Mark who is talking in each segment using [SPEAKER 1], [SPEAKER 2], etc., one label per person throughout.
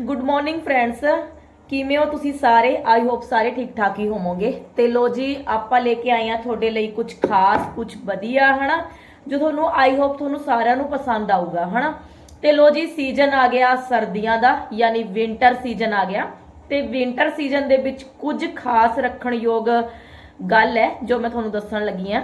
[SPEAKER 1] Good morning friends ਕਿਵੇਂ ਹੋ ਤੁਸੀਂ ਸਾਰੇ? ਆਈ ਹੋਪ ਸਾਰੇ ਠੀਕ ਠਾਕ ਹੀ ਹੋਵੋਗੇ। ਤੇ ਲੋ ਜੀ, ਆਪਾਂ ਲੈ ਕੇ ਆਏ ਆ ਤੁਹਾਡੇ ਲਈ ਕੁਝ ਖਾਸ, ਕੁਝ ਵਧੀਆ, ਹਨਾ? ਜੋ ਤੁਹਾਨੂੰ ਆਈ ਹੋਪ ਤੁਹਾਨੂੰ ਸਾਰਿਆਂ ਨੂੰ ਪਸੰਦ ਆਊਗਾ, ਹਨਾ? ਤੇ ਲੋ ਜੀ ਸੀਜ਼ਨ ਆ ਗਿਆ ਸਰਦੀਆਂ ਦਾ, ਯਾਨੀ ਵਿంటర్ ਸੀਜ਼ਨ ਆ ਗਿਆ। ਤੇ ਵਿంటర్ ਸੀਜ਼ਨ ਦੇ ਵਿੱਚ ਕੁਝ ਖਾਸ ਰੱਖਣ ਯੋਗ ਗੱਲ ਹੈ, ਜੋ ਮੈਂ ਤੁਹਾਨੂੰ ਦੱਸਣ ਲੱਗੀ ਆ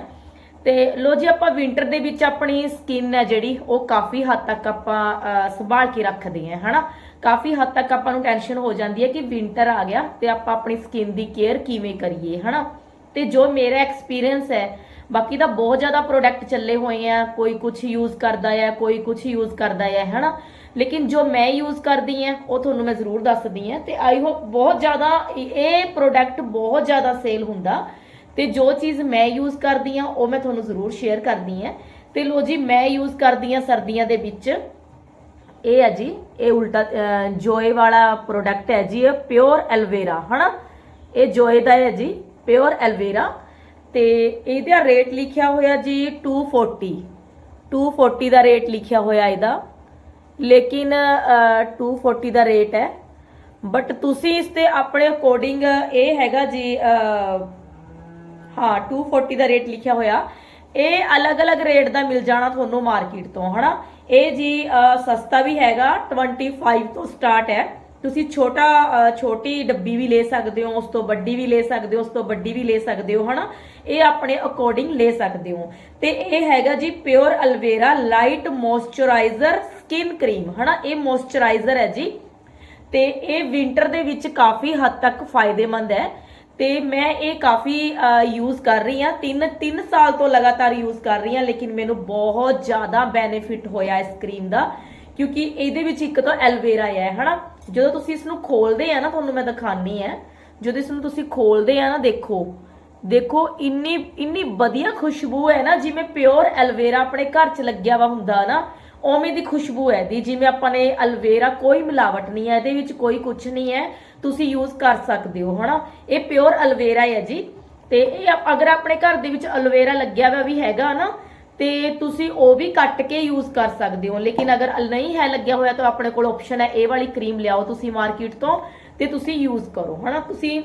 [SPEAKER 1] ਤੇ ਲੋ ਜੀ, ਆਪਾਂ ਵਿంటర్ ਦੇ ਵਿੱਚ ਆਪਣੀ ਸਕਿਨ ਹੈ ਜਿਹੜੀ, ਉਹ ਕਾਫੀ ਹੱਦ ਤੱਕ ਆਪਾਂ ਸੰਭਾਲ ਕੇ ਰੱਖਦੇ ਆ ਹਨਾ? ਕਾਫੀ ਹੱਦ ਤੱਕ ਆਪਾਂ ਨੂੰ ਟੈਨਸ਼ਨ ਹੋ ਜਾਂਦੀ ਹੈ ਕਿ ਵਿంటర్ ਆ ਗਿਆ ਤੇ ਆਪਾਂ ਆਪਣੀ ਸਕਿਨ ਦੀ ਕੇਅਰ ਕਿਵੇਂ ਕਰੀਏ, ਹਨਾ? ਤੇ ਜੋ ਮੇਰਾ ਐਕਸਪੀਰੀਅੰਸ ਹੈ, ਬਾਕੀ ਤਾਂ ਬਹੁਤ ਜ਼ਿਆਦਾ ਪ੍ਰੋਡਕਟ ਚੱਲੇ ਹੋਏ ਆ, ਕੋਈ ਕੁਝ ਯੂਜ਼ ਕਰਦਾ ਆ, ਕੋਈ ਕੁਝ ਯੂਜ਼ ਕਰਦਾ ਹੈ ਹਨਾ? ਲੇਕਿਨ ਜੋ ਮੈਂ ਯੂਜ਼ ਕਰਦੀ ਆ, ਉਹ ਤੁਹਾਨੂੰ ਮੈਂ ਜ਼ਰੂਰ ਦੱਸਦੀ ਆ ਤੇ ਆਈ ਹੋਪ ਬਹੁਤ ਜ਼ਿਆਦਾ ਇਹ- ਇਹ ਪ੍ਰੋਡਕਟ ਬਹੁਤ ਜ਼ਿਆਦਾ ਸੇਲ ਹੁੰਦਾ ਤੇ ਜੋ ਚੀਜ਼ ਮੈਂ ਯੂਜ਼ ਕਰਦੀ ਆ, ਉਹ ਮੈਂ ਤੁਹਾਨੂੰ ਜ਼ਰੂਰ ਸ਼ੇਅਰ ਕਰਦੀ ਆ। ਤੇ ਲੋ ਜੀ, ਮੈਂ ਯੂਜ਼ ਕਰਦੀ ਆ ਸਰਦੀਆਂ ਦੇ ਵਿੱਚ ਇਹ ਹੈ ਜੀ ਇਹ ਉਲਟਾ ਜੋਏ ਵਾਲਾ ਪ੍ਰੋਡਕਟ ਹੈ ਜੀ ਇਹ ਪਿਓਰ ਐਲਵੇਰਾ ਹਨਾ? ਇਹ ਜੋਏ ਦਾ ਹੈ ਜੀ ਪਿਓਰ ਐਲਵੇਰਾ ਤੇ ਇਹਦਾ ਰੇਟ ਲਿਖਿਆ ਹੋਇਆ ਜੀ 240 240 ਦਾ ਰੇਟ ਲਿਖਿਆ ਹੋਇਆ ਇਹਦਾ। ਲੇਕਿਨ ਅਹ, 240 ਦਾ ਰੇਟ ਹੈ। ਬਟ ਤੁਸੀਂ ਇਸ ਤੇ ਆਪਣੇ ਅਕੋਰਡਿੰਗ ਇਹ ਹੈਗਾ ਜੀ ਅਹ, ਹਾਂ 240 ਦਾ ਰੇਟ ਲਿਖਿਆ ਹੋਇਆ। ਇਹ ਅਲੱਗ-ਅਲੱਗ ਰੇਟ ਦਾ ਮਿਲ ਜਾਣਾ ਤੁਹਾਨੂੰ ਮਾਰਕੀਟ ਤੋਂ ਹਨਾ? ਇਹ ਜੀ ਸਸਤਾ ਵੀ ਹੈਗਾ 25 ਤੋਂ ਸਟਾਰਟ ਹੈ। ਤੁਸੀਂ ਛੋਟਾ ਛੋਟੀ ਡੱਬੀ ਵੀ ਲੈ ਸਕਦੇ ਹੋ, ਉਸ ਤੋਂ ਵੱਡੀ ਵੀ ਲੈ ਸਕਦੇ ਹੋ, ਉਸ ਤੋਂ ਵੱਡੀ ਵੀ ਲੈ ਸਕਦੇ ਹੋ, ਹਨਾ? ਇਹ ਆਪਣੇ ਅਕੋਰਡਿੰਗ ਲੈ ਸਕਦੇ ਹੋ। ਤੇ ਇਹ ਹੈਗਾ ਜੀ pure aloe vera light moisturiser skin cream ਹਨਾ? ਇਹ ਮੋਇਸਚਰਾਈਜ਼ਰ ਹੈ ਜੀ। ਤੇ ਇਹ ਵਿంటర్ ਦੇ ਵਿੱਚ ਕਾਫੀ ਹੱਦ ਤੱਕ ਫਾਇਦੇਮੰਦ ਹੈ। ਤੇ ਮੈਂ ਇਹ ਕਾਫੀ ਯੂਜ਼ ਕਰ ਰਹੀ ਹਾਂ। 3 3 ਸਾਲ ਤੋਂ ਲਗਾਤਾਰ ਯੂਜ਼ ਕਰ ਰਹੀ ਹਾਂ, ਲੇਕਿਨ ਮੈਨੂੰ ਬਹੁਤ ਜ਼ਿਆਦਾ ਬੈਨੀਫਿਟ ਹੋਇਆ ਇਸ ਕਰੀਮ ਦਾ, ਕਿਉਂਕਿ ਇਹਦੇ ਵਿੱਚ ਇੱਕ ਤਾਂ ਐਲਵੇਰਾ ਹੈ, ਹਨਾ? ਜਦੋਂ ਤੁਸੀਂ ਇਸ ਨੂੰ ਖੋਲਦੇ ਆ ਨਾ, ਤੁਹਾਨੂੰ ਮੈਂ ਦਿਖਾਣੀ ਹੈ। ਜਦੋਂ ਇਸ ਨੂੰ ਤੁਸੀਂ ਖੋਲਦੇ ਆ ਨਾ, ਦੇਖੋ। ਦੇਖੋ, ਇੰਨੀ ਇੰਨੀ ਵਧੀਆ ਖੁਸ਼ਬੂ ਹੈ ਨਾ, ਜਿਵੇਂ ਪਿਓਰ ਐਲਵੇਰਾ ਆਪਣੇ ਘਰ 'ਚ ਲੱਗਿਆ ਵਾ ਹੁੰਦਾ ਨਾ। ਉਵੇਂ ਦੀ ਖੁਸ਼ਬੂ ਹੈ ਦੀ ਜਿਵੇਂ ਆਪਾਂ ਨੇ ਅਲਵੇਰਾ, ਕੋਈ ਮਿਲਾਵਟ ਨਹੀਂ ਹੈ, ਇਹਦੇ ਵਿੱਚ ਕੋਈ ਕੁਝ ਨਹੀਂ ਹੈ, ਤੁਸੀਂ ਯੂਜ਼ ਕਰ ਸਕਦੇ ਹੋ, ਹਨਾ? ਇਹ ਪਿਓਰ ਅਲਵੇਰਾ ਹੈ ਜੀ। ਤੇ ਇਹ ਅਗਰ ਆਪਣੇ ਘਰ ਦੇ ਵਿੱਚ ਅਲਵੇਰਾ ਲੱਗਿਆ ਹੋਇਆ ਵੀ ਹੈਗਾ ਨਾ ਤੇ ਤੁਸੀਂ ਉਹ ਵੀ ਕੱਟ ਕੇ ਯੂਜ਼ ਕਰ ਸਕਦੇ ਹੋ। ਲੇਕਿਨ ਅਗਰ ਨਹੀਂ ਹੈ ਲੱਗਿਆ ਹੋਇਆ, ਤਾਂ ਆਪਣੇ ਕੋਲ ਆਪਸ਼ਨ ਹੈ, ਇਹ ਵਾਲੀ ਕਰੀਮ ਲਿਆਓ ਤੁਸੀਂ ਮਾਰਕੀਟ ਤੋਂ, ਤੇ ਤੁਸੀਂ ਯੂਜ਼ ਕਰੋ, ਹਨਾ? ਤੁਸੀਂ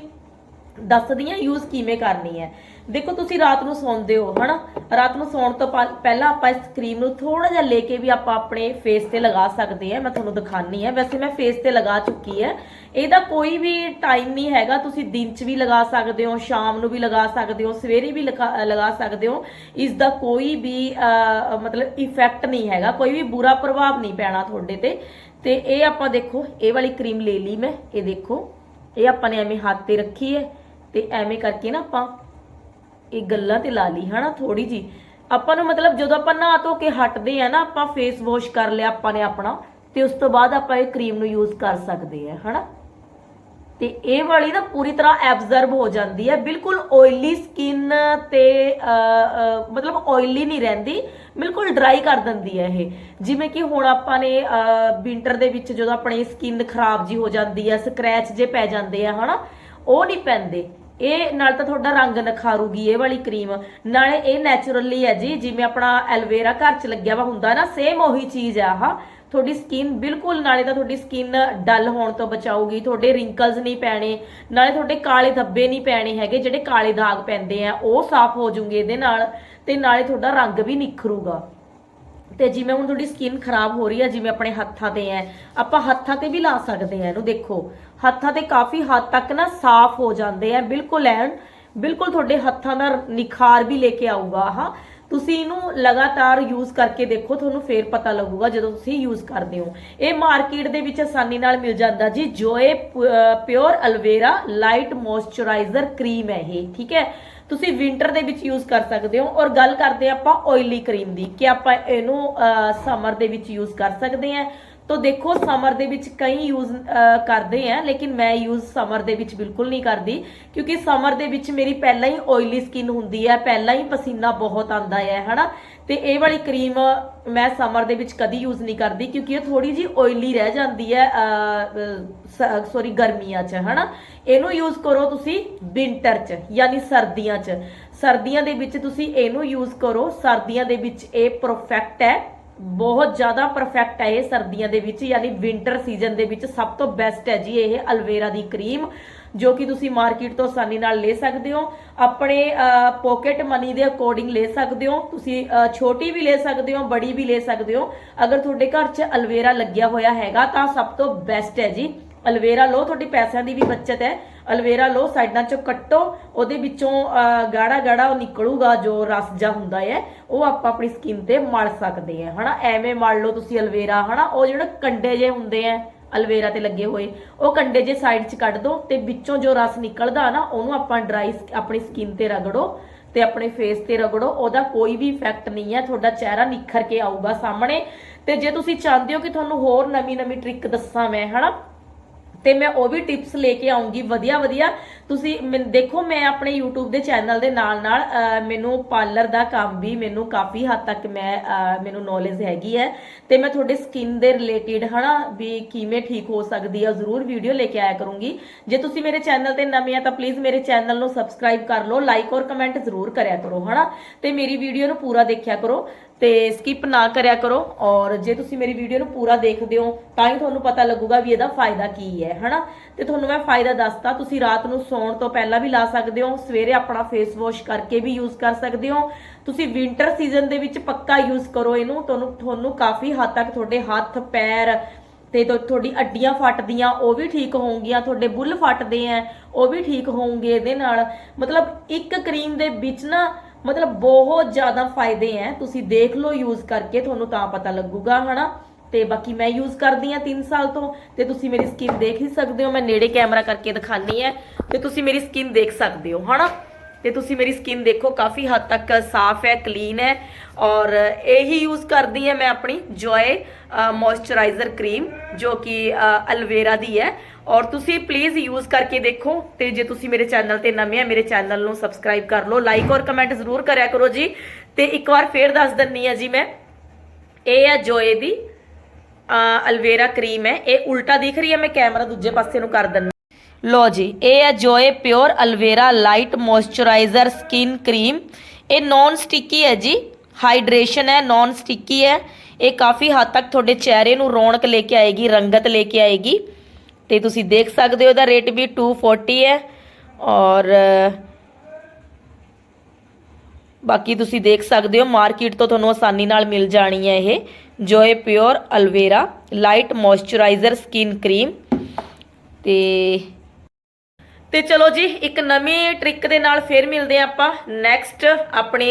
[SPEAKER 1] ਦੱਸਦੀ ਆ ਯੂਜ਼ ਕਿਵੇਂ ਕਰਨੀ ਹੈ। ਦੇਖੋ ਤੁਸੀਂ ਰਾਤ ਨੂੰ ਸੌਂਦੇ ਹੋ, ਹਨਾ? ਰਾਤ ਨੂੰ ਸੌਣ ਤੋਂ ਪਹਿਲਾਂ ਆਪਾਂ ਇਸ ਕਰੀਮ ਨੂੰ ਥੋੜਾ ਜਿਹਾ ਲੈ ਕੇ ਵੀ ਆਪਾਂ ਆਪਣੇ ਫੇਸ ਤੇ ਲਗਾ ਸਕਦੇ ਆ। ਮੈਂ ਤੁਹਾਨੂੰ ਦਿਖਾਣੀ ਹੈ ਵੈਸੇ ਮੈਂ ਫੇਸ ਤੇ ਲਗਾ ਚੁੱਕੀ ਹੈ ਇਹਦਾ ਕੋਈ ਵੀ ਟਾਈਮ ਨਹੀਂ ਹੈਗਾ। ਤੁਸੀਂ ਦਿਨ 'ਚ ਵੀ ਲਗਾ ਸਕਦੇ ਹੋ, ਸ਼ਾਮ ਨੂੰ ਵੀ ਲਗਾ ਸਕਦੇ ਹੋ, ਸਵੇਰੇ ਵੀ ਲਗਾ ਲਗਾ ਸਕਦੇ ਹੋ। ਇਸ ਦਾ ਕੋਈ ਵੀ ਮਤਲਬ ਇਫੈਕਟ ਨਹੀਂ ਹੈਗਾ। ਕੋਈ ਵੀ ਬੁਰਾ ਪ੍ਰਭਾਵ ਨਹੀਂ ਪੈਣਾ ਤੁਹਾਡੇ ਤੇ। ਤੇ ਇਹ ਆਪਾਂ ਦੇਖੋ, ਇਹ ਵਾਲੀ ਕਰੀਮ ਲੈ ਲਈ ਮੈਂ। ਇਹ ਦੇਖੋ, ਇਹ ਆਪਾਂ ਨੇ ਐਵੇਂ ਹੱਥ ਤੇ ਰੱਖੀ ਹੈ। ਤੇ ਐਵੇਂ ਕਰਕੇ ਨਾ ਆਪਾਂ ਇਹ ਗੱਲਾਂ ਤੇ ਲਾ ਲਈ, ਹਨਾ ਥੋੜੀ ਜੀ ਆਪਾਂ ਨੂੰ ਮਤਲਬ ਜਦੋਂ ਆਪਾਂ ਨਹਾ ਧੋ ਕੇ ਹਟਦੇ ਆ ਨਾ, ਆਪਾਂ ਫੇਸ ਵਾਸ਼ ਕਰ ਲਿਆ ਆਪਾਂ ਨੇ ਆਪਣਾ, ਤੇ ਉਸ ਤੋਂ ਬਾਅਦ ਆਪਾਂ ਇਹ ਕਰੀਮ ਨੂੰ ਯੂਜ਼ ਕਰ ਸਕਦੇ ਆ, ਹਨਾ। ਤੇ ਇਹ ਵਾਲੀ ਨਾ ਪੂਰੀ ਤਰ੍ਹਾਂ ਐਬਜ਼ਰਬ ਹੋ ਜਾਂਦੀ ਹੈ ਬਿਲਕੁਲ ਆਇਲੀ ਸਕਿਨ ਤੇ ਮਤਲਬ ਆਇਲੀ ਨਹੀਂ ਰਹਿੰਦੀ, ਬਿਲਕੁਲ ਡਰਾਈ ਕਰ ਦਿੰਦੀ ਹੈ ਇਹ। ਜਿਵੇਂ ਕਿ ਹੁਣ ਆਪਾਂ ਨੇ ਵਿంటర్ ਦੇ ਵਿੱਚ ਜਦੋਂ ਆਪਣੀ ਸਕਿਨ ਖਰਾਬ ਜੀ ਹੋ ਜਾਂਦੀ ਹੈ ਸਕ੍ਰੈਚ ਜੇ ਪੈ ਜਾਂਦੇ ਆ, ਹਨਾ, ਉਹ ਨਹੀਂ ਪੈਂਦੇ। ਇਹ ਨਾਲ ਤਾਂ ਤੁਹਾਡਾ ਰੰਗ ਨਖਾਰੂਗੀ ਇਹ ਵਾਲੀ ਕਰੀਮ। ਨਾਲੇ ਇਹ ਨੈਚੁਰਲੀ ਹੈ ਜੀ, ਜਿਵੇਂ ਆਪਣਾ ਐਲਵੇਰਾ ਘਰ 'ਚ ਲੱਗਿਆ ਵਾ ਹੁੰਦਾ ਨਾ ਸੇਮ ਉਹੀ ਚੀਜ਼ ਆ ਆਹ। ਤੁਹਾਡੀ ਸਕਿਨ ਬਿਲਕੁਲ ਨਾਲੇ ਤਾਂ ਤੁਹਾਡੀ ਸਕਿਨ ਡਲ ਹੋਣ ਤੋਂ ਬਚਾਊਗੀ, ਤੁਹਾਡੇ ਰਿੰਕਲਸ ਨਹੀਂ ਪੈਣੇ, ਨਾਲੇ ਤੁਹਾਡੇ ਕਾਲੇ ਧੱਬੇ ਨਹੀਂ ਪੈਣੇ ਹੈਗੇ, ਜਿਹੜੇ ਕਾਲੇ ਦਾਗ ਪੈਂਦੇ ਆ, ਉਹ ਸਾਫ਼ ਹੋ ਜੂਗੇ ਇਹਦੇ ਨਾਲ, ਤੇ ਨਾਲੇ ਤੁਹਾਡਾ ਰੰਗ ਵੀ ਨਿਖਰੂਗਾ। ਤੇ ਜਿਵੇਂ ਹੁਣ ਤੁਹਾਡੀ ਸਕਿਨ ਖਰਾਬ ਹੋ ਰਹੀ ਹੈ ਜਿਵੇਂ ਆਪਣੇ ਹੱਥਾਂ ਤੇ ਹੈ, ਆਪਾਂ ਹੱਥਾਂ ਤੇ ਵੀ ਲਾ ਸਕਦੇ ਆ ਇਹਨੂੰ, ਦੇਖੋ। ਹੱਥਾਂ ਤੇ ਕਾਫੀ ਹੱਦ ਤੱਕ ਨਾ ਸਾਫ਼ ਹੋ ਜਾਂਦੇ ਆ। ਬਿਲਕੁਲ ਐਨ, ਬਿਲਕੁਲ ਤੁਹਾਡੇ ਹੱਥਾਂ ਦਾ ਨਿਖਾਰ ਵੀ ਲੈ ਕੇ ਆਊਗਾ ਆਹ। ਤੁਸੀਂ ਇਹਨੂੰ ਲਗਾਤਾਰ ਯੂਜ਼ ਕਰਕੇ ਦੇਖੋ, ਤੁਹਾਨੂੰ ਫੇਰ ਪਤਾ ਲੱਗੂਗਾ ਜਦੋਂ ਤੁਸੀਂ ਯੂਜ਼ ਕਰਦੇ ਹੋ। ਇਹ ਮਾਰਕੀਟ ਦੇ ਵਿੱਚ ਆਸਾਨੀ ਨਾਲ ਮਿਲ ਜਾਂਦਾ ਜੀ Joy pure aloe vera light moisturiser cream ਹੈ ਇਹ, ਠੀਕ ਹੈ? ਤੁਸੀਂ ਵਿంటర్ ਦੇ ਵਿੱਚ ਯੂਜ਼ ਕਰ ਸਕਦੇ ਹੋ। ਔਰ ਗੱਲ ਕਰਦੇ ਹਾਂ ਆਪਾਂ ਆਇਲੀ ਕਰੀਮ ਦੀ, ਕਿ ਆਪਾਂ ਇਹਨੂੰ ਸਮਰ ਦੇ ਵਿੱਚ ਯੂਜ਼ ਕਰ ਸਕਦੇ ਹਾਂ। ਤੋ ਦੇਖੋ ਸਮਰ ਦੇ ਵਿੱਚ ਕਈ ਯੂਜ਼ ਕਰਦੇ ਆ, ਲੇਕਿਨ ਮੈਂ ਯੂਜ਼ ਸਮਰ ਦੇ ਵਿੱਚ ਬਿਲਕੁਲ ਨਹੀਂ ਕਰਦੀ, ਕਿਉਂਕਿ ਸਮਰ ਦੇ ਵਿੱਚ ਮੇਰੀ ਪਹਿਲਾਂ ਹੀ ਆਇਲੀ ਸਕਿਨ ਹੁੰਦੀ ਹੈ, ਪਹਿਲਾਂ ਹੀ ਪਸੀਨਾ ਬਹੁਤ ਆਂਦਾ ਹੈ, ਹਨਾ? ਤੇ ਇਹ ਵਾਲੀ ਕਰੀਮ ਮੈਂ ਸਮਰ ਦੇ ਵਿੱਚ ਕਦੀ ਯੂਜ਼ ਨਹੀਂ ਕਰਦੀ, ਕਿਉਂਕਿ ਇਹ ਥੋੜੀ ਜੀ ਆਇਲੀ ਰਹਿ ਜਾਂਦੀ ਹੈ ਸੌਰੀ ਗਰਮੀਆਂ 'ਚ, ਹਨਾ? ਇਹਨੂੰ ਯੂਜ਼ ਕਰੋ ਤੁਸੀਂ ਵਿంటర్ 'ਚ, ਯਾਨੀ ਸਰਦੀਆਂ 'ਚ। ਸਰਦੀਆਂ ਦੇ ਵਿੱਚ ਤੁਸੀਂ ਇਹਨੂੰ ਯੂਜ਼ ਕਰੋ, ਸਰਦੀਆਂ ਦੇ ਵਿੱਚ ਇਹ ਪਰਫੈਕਟ ਹੈ। ਬਹੁਤ ਜ਼ਿਆਦਾ ਪਰਫੈਕਟ ਹੈ ਇਹ ਸਰਦੀਆਂ ਦੇ ਵਿੱਚ, ਯਾਨੀ ਵਿంటర్ ਸੀਜ਼ਨ ਦੇ ਵਿੱਚ ਸਭ ਤੋਂ ਬੈਸਟ ਹੈ ਜੀ ਇਹ ਅਲਵੇਰਾ ਦੀ ਕਰੀਮ ਜੋ ਕਿ ਤੁਸੀਂ ਮਾਰਕੀਟ ਤੋਂ ਆਸਾਨੀ ਨਾਲ ਲੈ ਸਕਦੇ ਹੋ। ਆਪਣੇ ਪੋਕੇਟ ਮਨੀ ਦੇ ਅਕੋਰਡਿੰਗ ਲੈ ਸਕਦੇ ਹੋ। ਤੁਸੀਂ ਛੋਟੀ ਵੀ ਲੈ ਸਕਦੇ ਹੋ, ਬੜੀ ਵੀ ਲੈ ਸਕਦੇ ਹੋ। ਅਗਰ ਤੁਹਾਡੇ ਘਰ 'ਚ ਅਲਵੇਰਾ ਲੱਗਿਆ ਹੋਇਆ ਹੈਗਾ ਤਾਂ ਸਭ ਤੋਂ ਬੈਸਟ ਹੈ ਜੀ। ਅਲਵੇਰਾ ਲਓ ਤੁਹਾਡੀ ਪੈਸਿਆਂ ਦੀ ਵੀ ਬਚਤ ਹੈ। ਅਲਵੇਰਾ ਲਓ ਸਾਈਡਾਂ ਚੋਂ ਕੱਟੋ, ਉਹਦੇ ਵਿੱਚੋਂ ਗਾੜਾ ਗਾੜਾ ਉਹ ਨਿਕਲੂਗਾ, ਜੋ ਰਸ ਜਾ ਹੁੰਦਾ ਹੈ, ਉਹ ਆਪਾਂ ਆਪਣੀ ਸਕਿਨ ਤੇ ਮਲ ਸਕਦੇ ਹਾਂ। ਹਨਾ, ਐਵੇਂ ਮਲ ਲਓ ਤੁਸੀਂ ਅਲਵੇਰਾ, ਹਨਾ, ਉਹ ਜਿਹੜੇ ਕੰਡੇ ਜੇ ਹੁੰਦੇ ਆ ਅਲਵੇਰਾ ਤੇ ਲੱਗੇ ਹੋਏ, ਉਹ ਕੰਡੇ ਜੇ ਸਾਈਡ 'ਚ ਕੱਢ ਦੋ ਤੇ ਵਿੱਚੋਂ ਜੋ ਰਸ ਨਿਕਲਦਾ ਨਾ, ਉਹਨੂੰ ਆਪਾਂ ਡਰਾਈ ਆਪਣੀ ਸਕਿਨ ਤੇ ਰਗੜੋ ਤੇ ਆਪਣੇ ਫੇਸ ਤੇ ਰਗੜੋ, ਉਹਦਾ ਕੋਈ ਵੀ ਇਫੈਕਟ ਨਹੀਂ ਹੈ। ਤੁਹਾਡਾ ਚਿਹਰਾ ਨਿਖਰ ਕੇ ਆਊਗਾ ਸਾਹਮਣੇ। ਤੇ ਜੇ ਤੁਸੀਂ ਚਾਹੁੰਦੇ ਹੋ ਕਿ ਤੁਹਾਨੂੰ ਹੋਰ ਨਵੀਂ ਨਵੀਂ ਟ੍ਰਿਕ ਦੱਸਾਂ ਮੈਂ, ਹਨਾ ਤੇ ਮੈਂ ਉਹ ਵੀ ਟਿਪਸ ਲੈ ਕੇ ਆਉਂਗੀ। ਵਧੀਆ ਵਧੀਆ। ਤੁਸੀਂ ਮੈਨ- ਦੇਖੋ, ਮੈਂ ਆਪਣੇ YouTube ਦੇ ਚੈਨਲ ਦੇ ਨਾਲ ਨਾਲ ਮੈਨੂੰ ਪਾਰਲਰ ਦਾ ਕੰਮ ਵੀ ਮੈਨੂੰ ਕਾਫੀ ਹੱਦ ਤੱਕ ਮੈਂ ਮੈਨੂੰ ਨੌਲੇਜ ਹੈਗੀ ਹੈ। ਤੇ ਮੈਂ ਤੁਹਾਡੇ ਸਕਿਨ ਦੇ ਰਿਲੇਟਡ ਹਨਾ, ਵੀ ਕਿਵੇਂ ਠੀਕ ਹੋ ਸਕਦੀ ਹੈ ਜ਼ਰੂਰ ਵੀਡੀਓ ਲੈ ਕੇ ਆਇਆ ਕਰੂੰਗੀ। ਜੇ ਤੁਸੀਂ ਮੇਰੇ ਚੈਨਲ ਤੇ ਨਵੇਂ ਆ, ਤਾਂ ਪਲੀਜ਼ ਮੇਰੇ ਚੈਨਲ ਨੂੰ ਸਬਸਕ੍ਰਾਈਬ ਕਰ ਲਓ ਲਾਈਕ ਔਰ ਕਮੈਂਟ ਜ਼ਰੂਰ ਕਰਿਆ ਕਰੋ, ਹਨਾ। ਤੇ ਮੇਰੀ ਵੀਡੀਓ ਨੂੰ ਪੂਰਾ ਦੇਖਿਆ ਕਰੋ। ਤੇ ਸਕਿਪ ਨਾ ਕਰਿਆ ਕਰੋ ਔਰ ਜੇ ਤੁਸੀਂ ਮੇਰੀ ਵੀਡੀਓ ਨੂੰ ਪੂਰਾ ਦੇਖਦੇ ਹੋ, ਤਾਂ ਹੀ ਤੁਹਾਨੂੰ ਪਤਾ ਲੱਗੂਗਾ ਵੀ ਇਹਦਾ ਫਾਇਦਾ ਕੀ ਹੈ, ਹਨਾ? ਤੇ ਤੁਹਾਨੂੰ ਮੈਂ ਫਾਇਦਾ ਦੱਸਤਾ, ਤੁਸੀਂ ਰਾਤ ਨੂੰ ਸੌਣ ਤੋਂ ਪਹਿਲਾਂ ਵੀ ਲਾ ਸਕਦੇ ਹੋ, ਸਵੇਰੇ ਆਪਣਾ ਫੇਸ ਵਾਸ਼ ਕਰਕੇ ਵੀ ਯੂਜ਼ ਕਰ ਸਕਦੇ ਹੋ। ਤੁਸੀਂ ਵਿంటర్ ਸੀਜ਼ਨ ਦੇ ਵਿੱਚ ਪੱਕਾ ਯੂਜ਼ ਕਰੋ ਇਹਨੂੰ, ਤੁਹਾਨੂੰ ਤੁਹਾਨੂੰ ਕਾਫੀ ਹੱਦ ਤੱਕ ਤੁਹਾਡੇ ਹੱਥ, ਪੈਰ ਤੇ ਤੁਹਾਡੀ ਅੱਡੀਆਂ ਫਟਦੀਆਂ, ਉਹ ਵੀ ਠੀਕ ਹੋਣਗੀਆਂ ਤੁਹਾਡੇ ਬੁੱਲ ਫਟਦੇ ਆ ਉਹ ਵੀ ਠੀਕ ਹੋਣਗੇ ਇਹਦੇ ਨਾਲ। ਮਤਲਬ ਇੱਕ ਕਰੀਮ ਦੇ ਵਿੱਚ ਨਾ ਮਤਲਬ ਬਹੁਤ ਜ਼ਿਆਦਾ ਫਾਇਦੇ ਆ ਤੁਸੀਂ ਦੇਖ ਲਓ ਯੂਜ਼ ਕਰਕੇ ਤੁਹਾਨੂੰ ਤਾਂ ਪਤਾ ਲੱਗੂਗਾ, ਹਨਾ? ਤੇ ਬਾਕੀ ਮੈਂ ਯੂਜ਼ ਕਰਦੀ ਆ 3 ਸਾਲ ਤੋਂ ਤੇ ਤੁਸੀਂ ਮੇਰੀ ਸਕਿਨ ਦੇਖ ਹੀ ਸਕਦੇ ਹੋ। ਮੈਂ ਨੇੜੇ ਕੈਮਰਾ ਕਰਕੇ ਦਿਖਾਨੀ ਹੈ ਤੇ ਤੁਸੀਂ ਮੇਰੀ ਸਕਿਨ ਦੇਖ ਸਕਦੇ ਹੋ, ਹਨਾ? ਤੇ ਤੁਸੀਂ ਮੇਰੀ ਸਕਿਨ ਦੇਖੋ, ਕਾਫੀ ਹੱਦ ਤੱਕ ਸਾਫ਼ ਹੈ ਕਲੀਨ ਹੈ ਔਰ ਇਹੀ ਯੂਜ਼ ਕਰਦੀ ਹਾਂ ਮੈਂ ਆਪਣੀ ਜੋਏ ਮੋਇਸਚਰਾਈਜ਼ਰ ਕਰੀਮ ਜੋ ਕਿ ਅਲਵੇਰਾ ਦੀ ਹੈ ਔਰ ਤੁਸੀਂ ਪਲੀਜ਼ ਯੂਜ਼ ਕਰਕੇ ਦੇਖੋ ਤੇ ਜੇ ਤੁਸੀਂ ਮੇਰੇ ਚੈਨਲ ਤੇ ਨਵੇਂ ਆ, ਮੇਰੇ ਚੈਨਲ ਨੂੰ ਸਬਸਕ੍ਰਾਈਬ ਕਰ ਲਓ ਲਾਈਕ ਔਰ ਕਮੈਂਟ ਜ਼ਰੂਰ ਕਰਿਆ ਕਰੋ ਜੀ। ਤੇ ਇੱਕ ਵਾਰ ਫੇਰ ਦੱਸ ਦਿੰਨੀ ਆ ਜੀ ਮੈਂ, ਇਹ ਹੈ ਜੋਏ ਦੀ ਅਲਵੇਰਾ ਕਰੀਮ ਹੈ। ਇਹ ਉਲਟਾ ਦਿਖ ਰਹੀ ਹੈ, ਮੈਂ ਕੈਮਰਾ ਦੂਜੇ ਪਾਸੇ ਨੂੰ ਕਰ ਦਿੰਦਾ ਲੋ ਜੀ, ਇਹ ਹੈ Joy pure aloe vera light moisturiser skin cream ਇਹ ਨੌਨ ਸਟਿੱਕੀ ਹੈ ਜੀ ਹਾਈਡਰੇਸ਼ਨ ਹੈ ਨੌਨ ਸਟਿੱਕੀ ਹੈ। ਇਹ ਕਾਫੀ ਹੱਦ ਤੱਕ ਤੁਹਾਡੇ ਚਿਹਰੇ ਨੂੰ ਰੌਣਕ ਲੈ ਕੇ ਆਏਗੀ, ਰੰਗਤ ਲੈ ਕੇ ਆਏਗੀ। ਤੇ ਤੁਸੀਂ ਦੇਖ ਸਕਦੇ ਹੋ ਇਹਦਾ ਰੇਟ ਵੀ 240 ਹੈ ਔਰ, ਬਾਕੀ ਤੁਸੀਂ ਦੇਖ ਸਕਦੇ ਹੋ ਮਾਰਕੀਟ ਤੋਂ ਤੁਹਾਨੂੰ ਆਸਾਨੀ ਨਾਲ ਮਿਲ ਜਾਣੀ ਹੈ ਇਹ Joy pure aloe vera light moisturiser skin cream ਤੇ ਤੇ ਚਲੋ ਜੀ, ਇੱਕ ਨਵੀਂ ਟ੍ਰਿਕ ਦੇ ਨਾਲ ਫੇਰ ਮਿਲਦੇ ਹਾਂ ਆਪਾਂ ਨੈਕਸਟ ਆਪਣੇ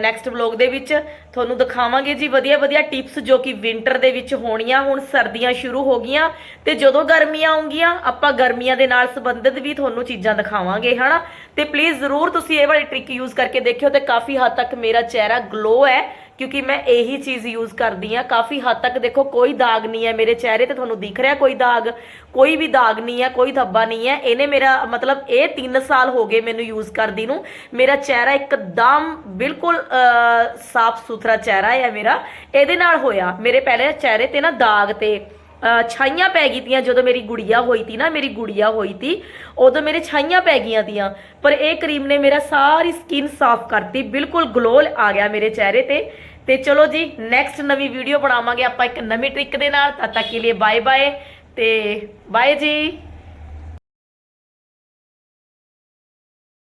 [SPEAKER 1] ਨੈਕਸਟ ਵਲੌਗ ਦੇ ਵਿੱਚ। ਤੁਹਾਨੂੰ ਦਿਖਾਵਾਂਗੇ ਜੀ ਵਧੀਆ ਵਧੀਆ ਟਿਪਸ ਜੋ ਕਿ ਵਿంటర్ ਦੇ ਵਿੱਚ ਹੋਣੀਆਂ। ਹੁਣ ਸਰਦੀਆਂ ਸ਼ੁਰੂ ਹੋ ਗਈਆਂ ਤੇ ਜਦੋਂ ਗਰਮੀਆਂ ਆਉਂਗੀਆਂ, ਆਪਾਂ ਗਰਮੀਆਂ ਦੇ ਨਾਲ ਸੰਬੰਧਿਤ ਵੀ ਤੁਹਾਨੂੰ ਚੀਜ਼ਾਂ ਦਿਖਾਵਾਂਗੇ, ਹਨਾ? ਤੇ ਪਲੀਜ਼ ਜ਼ਰੂਰ ਤੁਸੀਂ ਇਹ ਵਾਲੀ ਟ੍ਰਿਕ ਯੂਜ਼ ਕਰਕੇ ਦੇਖਿਓ ਤੇ ਕਾਫੀ ਹੱਦ ਤੱਕ ਮੇਰਾ ਚਿਹਰਾ ਗਲੋ ਹੈ। ਕਿਉਂਕਿ ਮੈਂ ਇਹੀ ਚੀਜ਼ ਯੂਜ਼ ਕਰਦੀ ਆ ਕਾਫੀ ਹੱਦ ਤੱਕ ਦੇਖੋ, ਕੋਈ ਦਾਗ ਨਹੀਂ ਹੈ ਮੇਰੇ ਚਿਹਰੇ ਤੇ ਤੁਹਾਨੂੰ ਦਿਖ ਰਿਹਾ ਕੋਈ ਦਾਗ, ਕੋਈ ਵੀ ਦਾਗ ਨਹੀਂ ਹੈ, ਕੋਈ ਧੱਬਾ ਨਹੀਂ ਹੈ। ਇਹਨੇ ਮੇਰਾ ਮਤਲਬ ਇਹ 3 ਸਾਲ ਹੋ ਗਏ ਮੈਨੂੰ ਯੂਜ਼ ਕਰਦੀ ਨੂੰ। ਮੇਰਾ ਚਿਹਰਾ ਇੱਕਦਮ ਬਿਲਕੁਲ ਸਾਫ਼ ਸੁਥਰਾ ਚਿਹਰਾ ਹੈ ਮੇਰਾ। ਇਹਦੇ ਨਾਲ ਹੋਇਆ। ਮੇਰੇ ਪਹਿਲੇ ਚਿਹਰੇ ਤੇ ਨਾ ਦਾਗ ਤੇ ਛਾਈਆਂ ਪੈ ਗਈ ਤੀਆਂ, ਜਦੋਂ ਮੇਰੀ ਗੁੜੀਆ ਹੋਈ ਤੀ ਨਾ, ਮੇਰੀ ਗੁੜੀਆ ਹੋਈ ਤੀ, ਉਦੋਂ ਮੇਰੇ ਛਾਈਆਂ ਪੈ ਗਈਆਂ ਤੀਆਂ। ਪਰ ਇਹ ਕਰੀਮ ਨੇ ਮੇਰਾ ਸਾਰੀ ਸਕਿਨ ਸਾਫ਼ ਕਰਤੀ, ਬਿਲਕੁਲ ਗਲੋ ਆ ਗਿਆ ਮੇਰੇ ਚਿਹਰੇ ਤੇ। ਤੇ ਚਲੋ ਜੀ ਨੈਕਸਟ ਨਵੀਂ ਵੀਡੀਓ ਬਣਾਵਾਂਗੇ ਆਪਾਂ ਇੱਕ ਨਵੀਂ ਟ੍ਰਿਕ ਦੇ ਨਾਲ। ਤਦ ਤੱਕ ਕੇ ਲਈ ਬਾਏ ਬਾਏ ਤੇ ਬਾਏ ਜੀ।